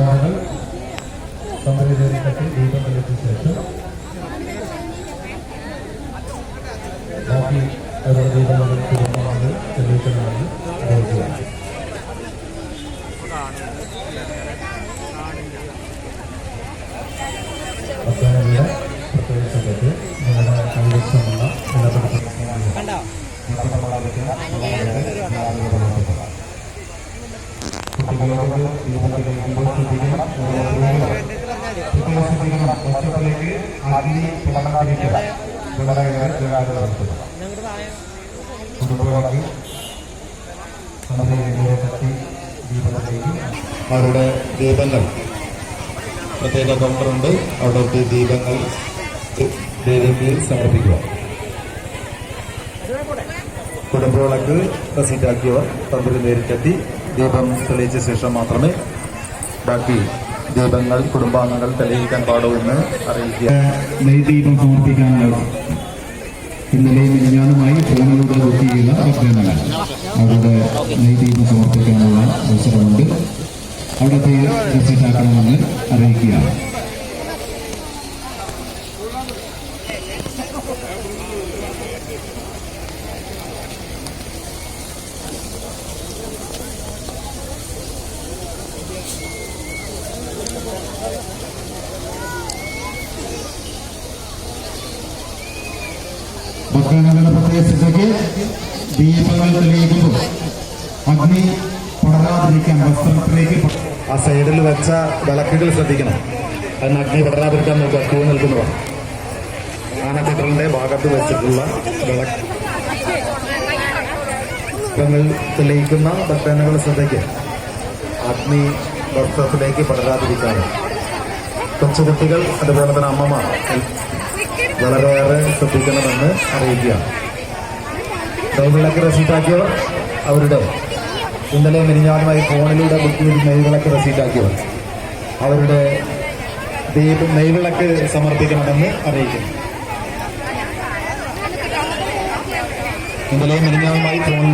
കുടുംബാംഗങ്ങൾ തന്ത്രി കെട്ടി ദീപം തെളിച്ച ശേഷം ബാക്കി അവരുടെ ദീപങ്ങൾ കുടുംബാംഗങ്ങൾ തെളിയിക്കുന്നതാണ് അറിയിക്കുക അധ്യാപകരുടെ പ്രത്യേക സംഘത്തിൽ നിങ്ങളുടെ കൈവശമുള്ള നിലപാട് അവരുടെ ദീപങ്ങൾ. പ്രത്യേക കൗണ്ടറുണ്ട്. അവിടെ ദീപങ്ങൾ ദേവിക്ക് സമർപ്പിക്കുക. കുടുംബവിളക്ക് റസീറ്റാക്കിയവർ തന്ത്രി നേരിട്ടെത്തി. ദീപം തെളിയിച്ച ശേഷം മാത്രമേ ബാക്കി ദീപങ്ങൾ കുടുംബാംഗങ്ങൾ തെളിയിക്കാൻ പാടുമെന്ന് അറിയിക്കുക. നെയ്ദീപം സമർപ്പിക്കാനുള്ള ഇന്നലെ മിനിഞ്ഞാനുമായി ഫോണിലൂടെ ബുക്ക് ചെയ്യുന്ന അഭ്യർത്ഥനകൾ അവരുടെ നെയ്ദീപം സമർപ്പിക്കാനുള്ള അവസരമുണ്ട്. അവിടത്തെ രസീറ്റാക്കണമെന്ന് അറിയിക്കുകയാണ് ഭക്തജനങ്ങളുടെ പ്രത്യേക ശ്രദ്ധയ്ക്ക് ദീപങ്ങൾ തെളിയിക്കുമ്പോൾ അഗ്നി പടരാതിരിക്കാൻ വസ്ത്രത്തിലേക്ക് ആ സൈഡിൽ വെച്ച വിളക്കുകൾ ശ്രദ്ധിക്കണം. അതിന് അഗ്നി പടരാതിരിക്കാൻ നോക്കുക ക്യൂ നിൽക്കുന്നവർ ആനക്കെട്ടലിന്റെ ഭാഗത്ത് വെച്ചിട്ടുള്ള വിളക്കുകൾ തെളിയിക്കുന്ന ഭക്തനകൾ ശ്രദ്ധയ്ക്ക് അഗ്നി വസ്ത്രത്തിലേക്ക് പടരാതിരിക്കാനും കൊച്ചുകുട്ടികൾ അതുപോലെ തന്നെ അമ്മമാർ. വളരെയേറെ ശ്രദ്ധിക്കണമെന്ന് അറിയിക്കുകയാണ്. നെയ്വിളക്ക് റെസീറ്റാക്കിയവർ അവരുടെ ഇന്നലെ മിനിഞ്ഞാനുമായി ഫോണിലൂടെ ബുക്ക് ചെയ്ത് നെയ്വിളക്ക് റെസീറ്റാക്കിയവർ അവരുടെ ദീപം നെയ്വിളക്ക് സമർപ്പിക്കണമെന്ന് അറിയിക്കുന്നു. ഇന്നലെ മിനിഞ്ഞാനുമായി ഫോണിൽ